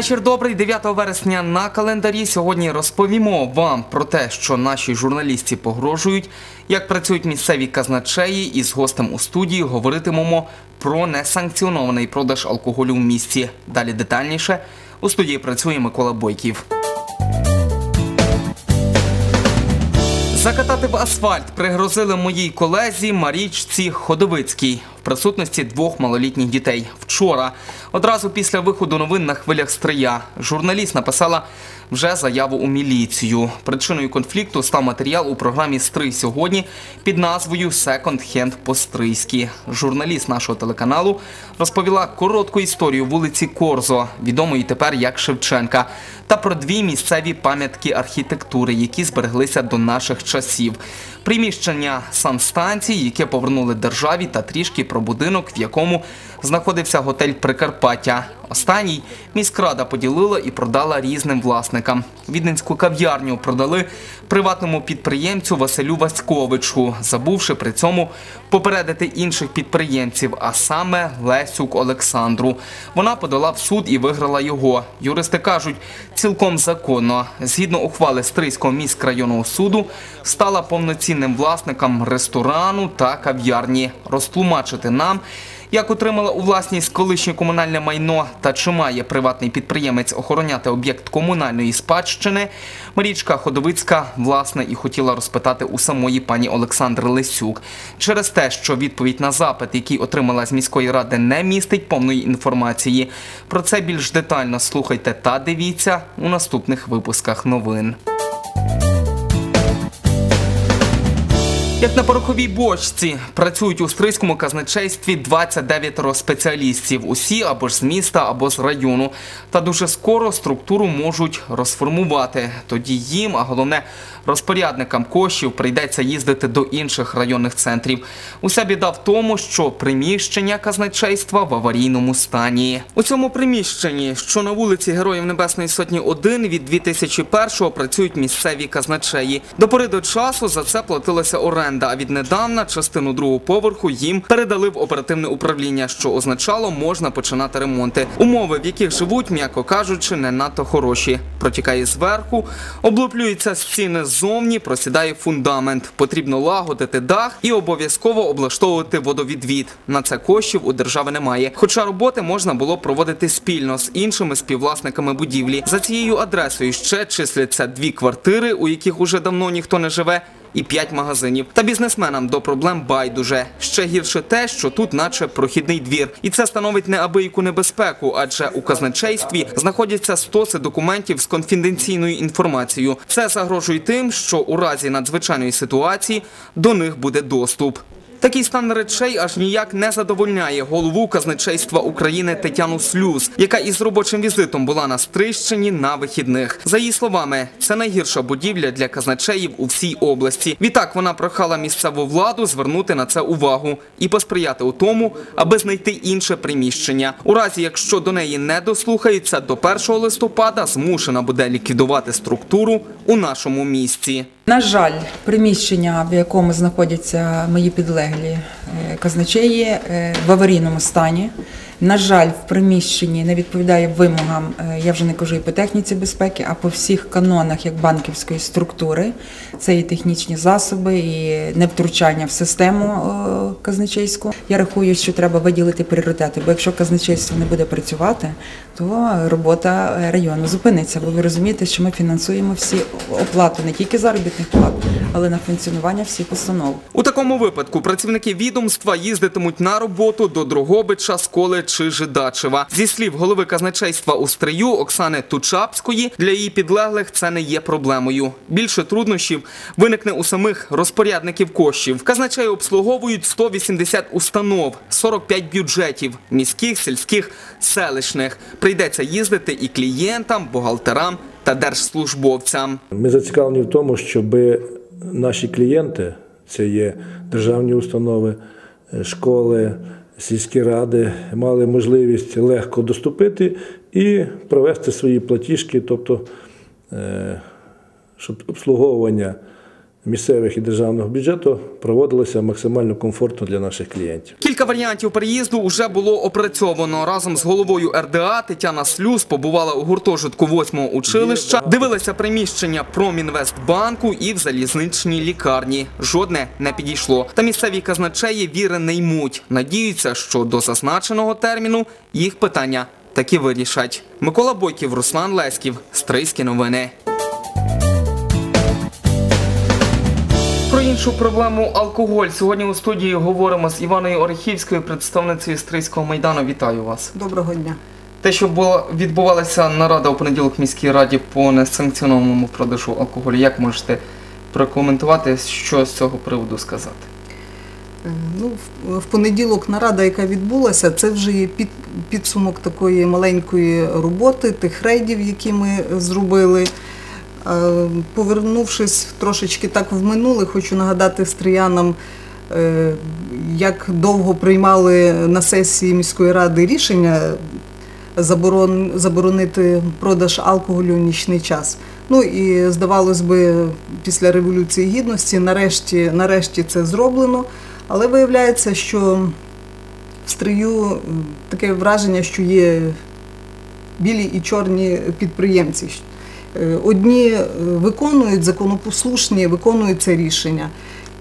Вечір добрий, 9 вересня на календарі. Сьогодні розповімо вам про те, що наші журналісти погрожують, як працюють місцеві казначеї, і з гостем у студії говоритимемо про несанкціонований продаж алкоголю в місті. Далі детальніше у студії працює Микола Бойків. Закатати в асфальт пригрозили моїй колезі Марічці Ходовицькій в присутності двох малолітніх дітей. Вчора, одразу після виходу новин на хвилях стрия, журналіст написала вже заяву у міліцію. Причиною конфлікту став матеріал у програмі Стрий сьогодні під назвою Секонд Хенд по-стрийськи. Журналіст нашого телеканалу розповіла коротку історію вулиці Корзо, відомої тепер як Шевченка, та про дві місцеві пам'ятки архітектури, які збереглися до наших часів. Приміщення санстанції, яке повернули державі, та трішки про будинок, в якому знаходився готель Прикарпаття. Останній міськрада поділила і продала різним власникам. Віденську кав'ярню продали приватному підприємцю Василю Васьковичу, забувши при цьому попередити інших підприємців, а саме Лесюк Олександру. Вона подала в суд і виграла його. Юристи кажуть, цілком законно. Згідно ухвали Стрийського міськрайонного суду, стала повноцінним власником ресторану та кав'ярні. Розтлумачити нам. Як отримала у власність колишнє комунальне майно та чи має приватний підприємець охороняти об'єкт комунальної спадщини, Марічка Ходовицька власне і хотіла розпитати у самої пані Олександри Лисюк. Через те, що відповідь на запит, який отримала з міської ради, не містить повної інформації. Про це більш детально слухайте та дивіться у наступних випусках новин. Як на пороховій бочці працюють у стрийському казначействі 29 спеціалістів, усі або ж з міста, або з району. Та дуже скоро структуру можуть розформувати. Тоді їм, а головне розпорядникам коштів, прийдеться їздити до інших районних центрів. Уся біда в тому, що приміщення казначейства в аварійному стані. У цьому приміщенні, що на вулиці Героїв Небесної Сотні 1 від 2001-го працюють місцеві казначеї. До пори до часу за це платилася оренда, а віднедавна частину другого поверху їм передали в оперативне управління, що означало, можна починати ремонти. Умови, в яких живуть, м'яко кажучи, не надто хороші. Протікає зверху, облуплюються стіни ззовні, просідає фундамент. Потрібно лагодити дах і обов'язково облаштовувати водовідвід. На це коштів у держави немає. Хоча роботи можна було проводити спільно з іншими співвласниками будівлі. За цією адресою ще числяться дві квартири, у яких уже давно ніхто не живе. І п'ять магазинів. Та бізнесменам до проблем байдуже. Ще гірше те, що тут, наче прохідний двір, і це становить неабияку небезпеку, адже у казначействі знаходяться стоси документів з конфіденційною інформацією. Це загрожує тим, що у разі надзвичайної ситуації до них буде доступ. Такий стан речей аж ніяк не задовольняє голову казначейства України Тетяну Слюз, яка із робочим візитом була на Стрищині на вихідних. За її словами, це найгірша будівля для казначеїв у всій області. Відтак вона прохала місцеву владу звернути на це увагу і посприяти у тому, аби знайти інше приміщення. У разі, якщо до неї не дослухаються, до 1 листопада змушена буде ліквідувати структуру у нашому місті. На жаль, приміщення, в якому знаходяться мої підлеглі е, казначеї, е, в аварійному стані. На жаль, в приміщенні не відповідає вимогам, е, я вже не кажу і по техніці безпеки, а по всіх канонах як банківської структури. Це і технічні засоби, і невтручання в систему е, казначейську. Я рахую, що треба виділити пріоритети, бо якщо казначейство не буде працювати, то робота е, району зупиниться. Бо ви розумієте, що ми фінансуємо всі оплату не тільки заробітних плат, але на функціонування всіх установ. У такому випадку працівники відомства їздитимуть на роботу до Дрогобича, Сколи чи Жидачева. Зі слів голови казначейства у Стрию Оксани Тучапської, для її підлеглих це не є проблемою. Більше труднощів виникне у самих розпорядників коштів. Казначеї обслуговують 180 установ, 45 бюджетів міських, сільських, селищних. Прийдеться їздити і клієнтам, бухгалтерам та держслужбовцям. Ми зацікавлені в тому, щоб наші клієнти, це є державні установи, школи, сільські ради, мали можливість легко доступити і провести свої платіжки, тобто, е, щоб обслуговування місцевих і державного бюджету проводилася максимально комфортно для наших клієнтів. Кілька варіантів переїзду вже було опрацьовано. Разом з головою РДА Тетяна Слюс побувала у гуртожитку 8-го училища, дивилася приміщення Промінвестбанку і в залізничній лікарні. Жодне не підійшло. Та місцеві казначеї віри не ймуть. Надіються, що до зазначеного терміну їх питання таки вирішать. Микола Бойків, Руслан Леськів, Стрийські новини. Іншу проблему алкоголь. Сьогодні у студії говоримо з Іваною Орехівською, представницею Стрийського майдану. Вітаю вас. Доброго дня. Те, що була відбувалася нарада у понеділок в міській раді по несанкціонованому продажу алкоголю, як можете прокоментувати, що з цього приводу сказати? Е, Ну, в, в понеділок нарада, яка відбулася, це вже є під, підсумок такої маленької роботи, тих рейдів, які ми зробили. Е, Повернувшись трошечки так в минуле, хочу нагадати стріянам, е, як довго приймали на сесії міської ради рішення заборон, заборонити продаж алкоголю в нічний час. Ну і здавалось би, після Революції Гідності нарешті, нарешті це зроблено. Але виявляється, що в стрию таке враження, що є білі і чорні підприємці. Е, Одні е, виконують законопослушні, виконують це рішення,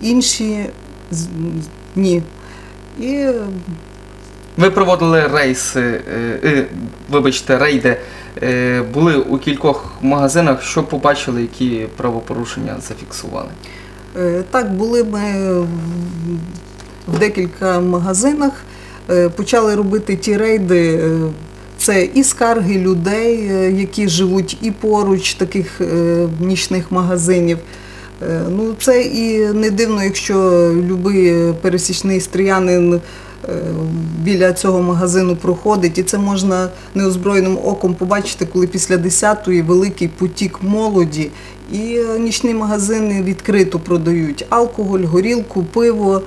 інші ні. І е, Ви проводили рейси, вибачте, рейди, е, були у кількох магазинах. Що побачили, які правопорушення зафіксували? Е, Так, були ми в- декілька магазинах, е, почали робити ті рейди. Це і скарги людей, е, які живуть і поруч таких е, нічних магазинів. Е, Ну, це і не дивно, якщо будь-який пересічний стріянин біля цього магазину проходить, і це можна неозброєним оком побачити, коли після 10-ї великий потік молоді, і нічні магазини відкрито продають алкоголь, горілку, пиво.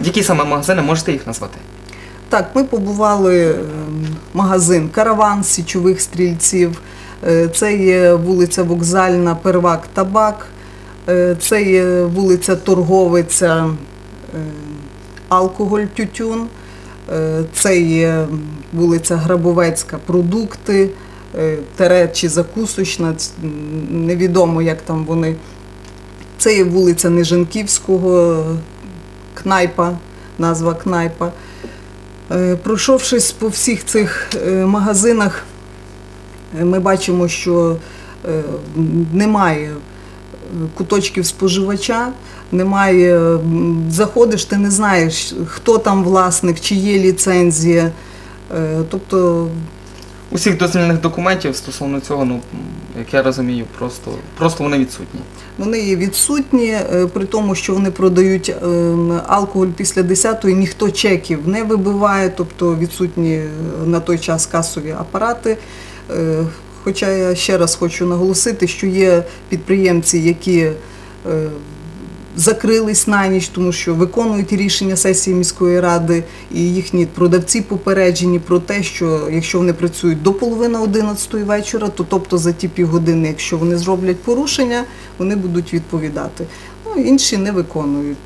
Які саме магазини можете їх назвати? Так, ми побували е, магазин Караван січових стрільців. Е, Це є вулиця Вокзальна, Первак Табак. Е, Це є вулиця Торговиця, Алкоголь Тютюн. Це є вулиця Грабовецька, продукти, тере чи закусочна, невідомо, як там вони. Це є вулиця Ниженківського, кнайпа, назва кнайпа. Е, Пройшовшись по всіх цих е, магазинах, е, ми бачимо, що немає куточків споживача, немає, заходиш, ти не знаєш, хто там власник, чи є ліцензія. Тобто Усіх дозвільних документів стосовно цього, ну як я розумію, просто, просто вони відсутні. Вони є відсутні, е, при тому, що вони продають е, алкоголь після 10-ї, ніхто чеків не вибиває, тобто відсутні е, на той час касові апарати. Е, Хоча я ще раз хочу наголосити, що є підприємці, які закрились на ніч, тому що виконують рішення сесії міської ради, і їхні продавці попереджені про те, що якщо вони працюють до половини 11 вечора, то тобто за ті півгодини, якщо вони зроблять порушення, вони будуть відповідати. Ну, інші не виконують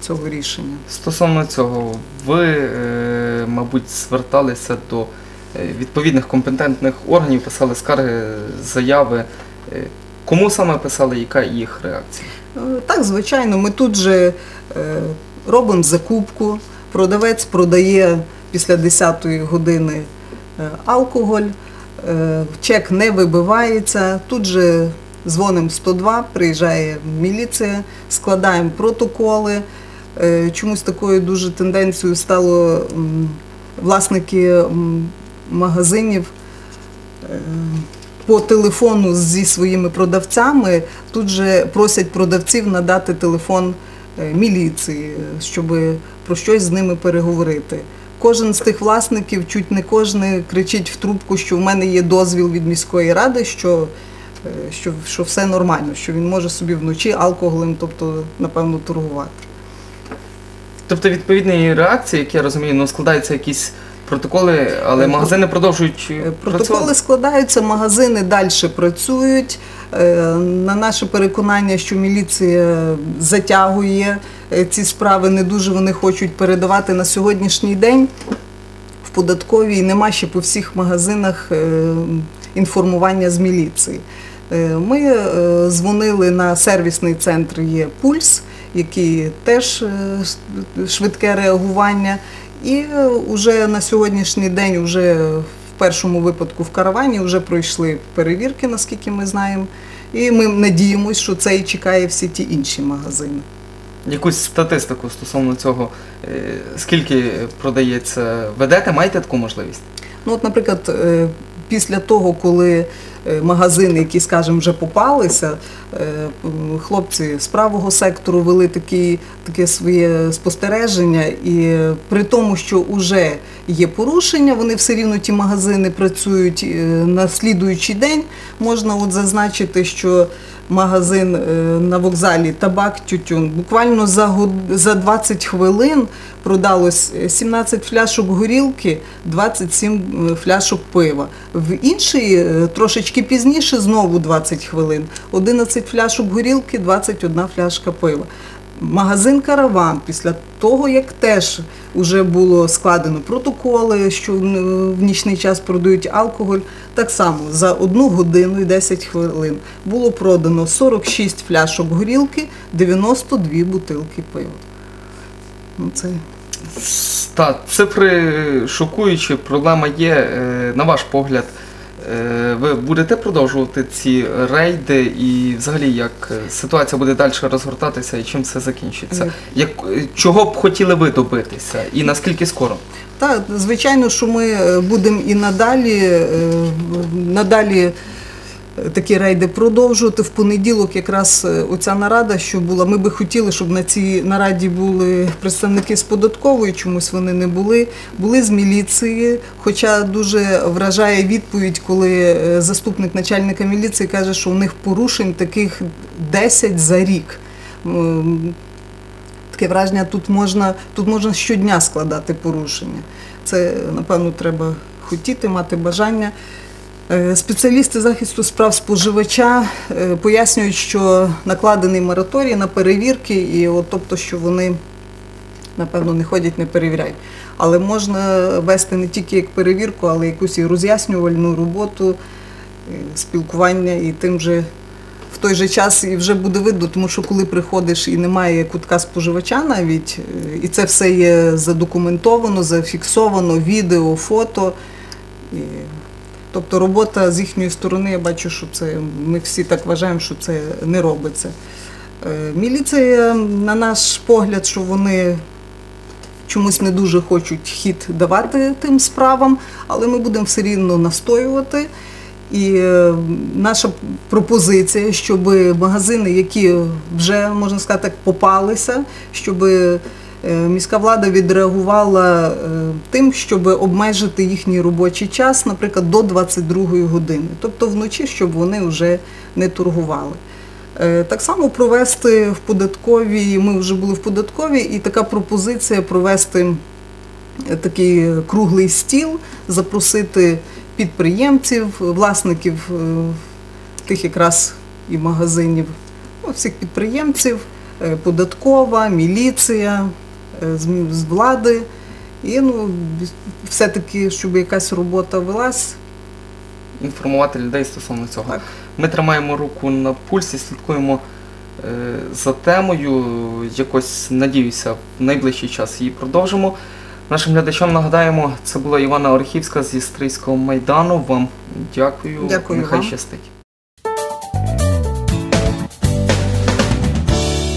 цього рішення. Стосовно цього, ви, е, мабуть, зверталися до е, відповідних компетентних органів, писали скарги, заяви. Е, Кому саме писали, яка їх реакція? Так, звичайно, ми тут же е, робимо закупку, продавець продає після 10-ї години е, алкоголь, е, чек не вибивається, тут же дзвонимо 102, приїжджає міліція, складаємо протоколи. Чомусь такою дуже тенденцією стало власники магазинів. По телефону зі своїми продавцями тут же просять продавців надати телефон е, міліції, щоб про щось з ними переговорити. Кожен з тих власників, чуть не кожен кричить в трубку, що в мене є дозвіл від міської ради, що, е, що, що все нормально, що він може собі вночі алкоголем, тобто, напевно, торгувати. Тобто відповідні реакції, як я розумію, ну складаються якісь протоколи, але Е, магазини продовжують Е, працювати. Протоколи складаються, магазини далі працюють. Е, На наше переконання, що міліція затягує ці справи, не дуже вони хочуть передавати на сьогоднішній день в податковій нема ще по всіх магазинах інформування з міліції. Ми дзвонили на сервісний центр є Пульс, який теж е, швидке реагування. І вже на сьогоднішній день, вже в першому випадку в каравані, вже пройшли перевірки, наскільки ми знаємо. І ми надіємося, що це і чекає всі ті інші магазини. Якусь статистику стосовно цього, е, скільки продається, ведете, маєте таку можливість? Ну, от, наприклад, е, після того, коли е, магазини, які, скажімо, вже попалися, е, хлопці з правого сектору вели такі, таке своє спостереження, і при тому, що вже є порушення, вони все рівно ті магазини працюють е, на слідуючий день. Можна от зазначити, що магазин е, на вокзалі Табак Тютюн буквально за, год- за 20 хвилин продалось е, 17 фляшок горілки, 27 е, фляшок пива. В інший е, трошечки пізніше знову 20 хвилин. 11 фляшок горілки, 21 фляшка пива. Магазин Караван після того, як теж вже було складено протоколи, що в нічний час продають алкоголь, так само за одну годину і 10 хвилин було продано 46 фляшок горілки, 92 бутилки пива. Ну, це Так, цифри шокуючі, проблема є. Е, На ваш погляд, ви будете продовжувати ці рейди і взагалі як е, ситуація буде далі розгортатися і чим все закінчиться? Е. Як, е, чого б хотіли ви добитися і наскільки скоро? Так, звичайно, що ми е, будемо і надалі, е, надалі е, такі рейди продовжувати. В понеділок якраз е, оця нарада, що була, ми би хотіли, щоб на цій нараді були представники з податкової, чомусь вони не були, були з міліції. Хоча дуже вражає відповідь, коли е, заступник начальника міліції каже, що у них порушень таких 10 за рік. Таке враження, тут можна, тут можна щодня складати порушення. Це, напевно, треба хотіти, мати бажання. Е, Спеціалісти захисту справ споживача е, пояснюють, що накладений мораторій на перевірки, і от, тобто, що вони, напевно, не ходять, не перевіряють. Але можна вести не тільки як перевірку, але якусь і роз'яснювальну роботу, е, спілкування і тим же в той же час і вже буде видно, тому що коли приходиш і немає кутка споживача навіть, і це все є задокументовано, зафіксовано, відео, фото. І, тобто робота з їхньої сторони, я бачу, що це ми всі так вважаємо, що це не робиться. Е, Міліція, на наш погляд, що вони чомусь не дуже хочуть хід давати тим справам, але ми будемо все рівно настоювати. І е, наша пропозиція, щоб магазини, які вже можна сказати, попалися, щоб міська влада відреагувала е, тим, щоб обмежити їхній робочий час, наприклад, до 22 години, тобто вночі, щоб вони вже не торгували. Е, Так само провести в податковій, ми вже були в податковій, і така пропозиція провести е, такий круглий стіл, запросити підприємців, власників е, тих якраз і магазинів, ну, всіх підприємців, е, податкова, міліція, е, з з влади. І ну, все-таки, щоб якась робота велась. Інформувати людей стосовно цього. Так. Ми тримаємо руку на пульсі, слідкуємо е, за темою. Якось надіюся, в найближчий час її продовжимо. Нашим глядачам нагадаємо, це була Івана Орхівська зі Стрийського майдану. Вам дякую. Дякую Нехай вам. щастить.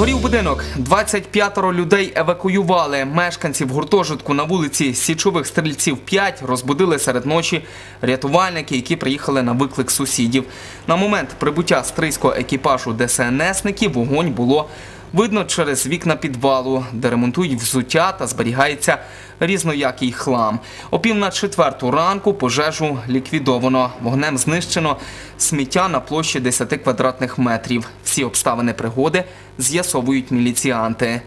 Горів будинок. 25 людей евакуювали. Мешканців гуртожитку на вулиці Січових стрільців 5 розбудили серед ночі рятувальники, які приїхали на виклик сусідів. На момент прибуття стрийського екіпажу ДСНСників вогонь було видно через вікна підвалу, де ремонтують взуття та зберігається різноякий хлам. О пів на четверту ранку пожежу ліквідовано. Вогнем знищено сміття на площі 10 квадратних метрів. Всі обставини пригоди з'ясовують міліціанти.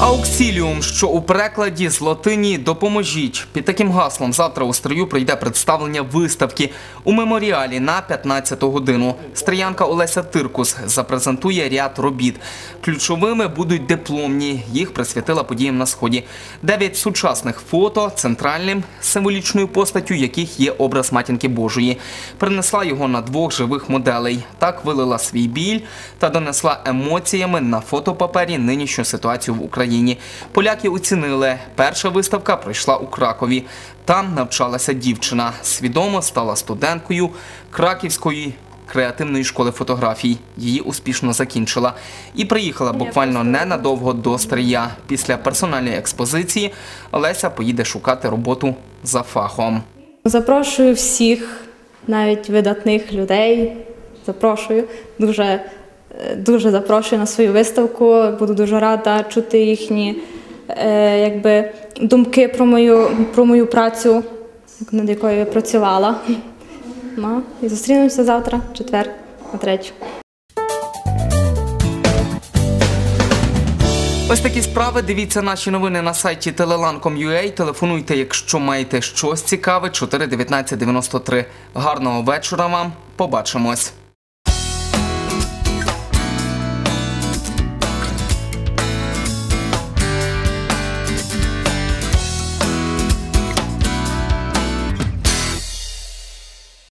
Ауксіліум, що у перекладі з латині допоможіть. Під таким гаслом завтра у стрию прийде представлення виставки у меморіалі на 15-ту годину. Стріянка Олеся Тиркус запрезентує ряд робіт. Ключовими будуть дипломні. Їх присвятила подіям на сході. Дев'ять сучасних фото центральним символічною постаттю, яких є образ матінки Божої. Принесла його на двох живих моделей. Так вилила свій біль та донесла емоціями на фотопапері нинішню ситуацію в Україні. Поляки оцінили. Перша виставка пройшла у Кракові. Там навчалася дівчина. Свідомо стала студенткою Краківської креативної школи фотографій. Її успішно закінчила і приїхала буквально ненадовго до Стрия. Після персональної експозиції Олеся поїде шукати роботу за фахом. Запрошую всіх, навіть видатних людей. Запрошую. Дуже, дуже запрошую на свою виставку. Буду дуже рада чути їхні е, якби, думки про мою, про мою працю, над якою я працювала. Ну, і зустрінемося завтра, четвер, на третю. Ось такі справи. Дивіться наші новини на сайті telelan.com.ua. Телефонуйте, якщо маєте щось цікаве. 41993. Гарного вечора вам. Побачимось.